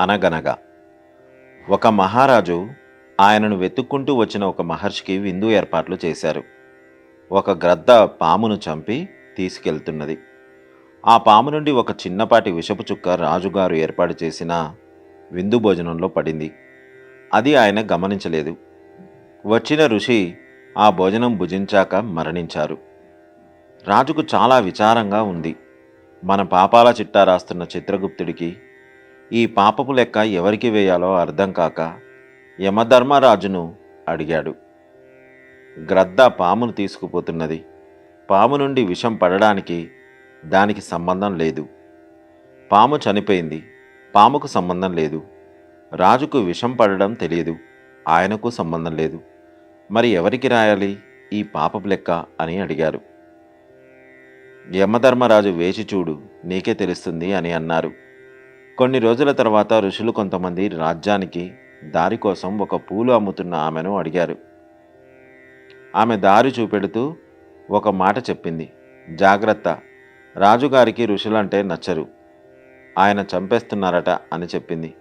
అనగనగా ఒక మహారాజు ఆయనను వెతుక్కుంటూ వచ్చిన ఒక మహర్షికి విందు ఏర్పాట్లు చేశారు. ఒక గ్రద్ద పామును చంపి తీసుకెళ్తున్నది. ఆ పాము నుండి ఒక చిన్నపాటి విషపు చుక్క రాజుగారు ఏర్పాటు చేసిన విందు భోజనంలో పడింది. అది ఆయన గమనించలేదు. వచ్చిన ఋషి ఆ భోజనం భుజించాక మరణించారు. రాజుకు చాలా విచారంగా ఉంది. మన పాపాల చిట్టా రాస్తున్న చిత్రగుప్తుడికి ఈ పాపపు లెక్క ఎవరికి వేయాలో అర్థం కాక యమధర్మరాజును అడిగాడు. గ్రద్ద పామును తీసుకుపోతున్నది. పాము నుండి విషం పడడానికి దానికి సంబంధం లేదు. పాము చనిపోయింది. పాముకు సంబంధం లేదు. రాజుకు విషం పడడం తెలియదు. ఆయనకు సంబంధం లేదు. మరి ఎవరికి రాయాలి ఈ పాపపు లెక్క అని అడిగారు. యమధర్మరాజు వేచి చూడు నీకే తెలుస్తుంది అని అన్నారు. కొన్ని రోజుల తర్వాత ఋషులు కొంతమంది రాజ్యానికి దారి కోసం ఒక పూలు అమ్ముతున్న ఆమెను అడిగారు. ఆమె దారి చూపెడుతూ ఒక మాట చెప్పింది. జాగ్రత్త రాజుగారికి ఋషులంటే నచ్చరు. ఆయన చంపేస్తున్నారట అని చెప్పింది.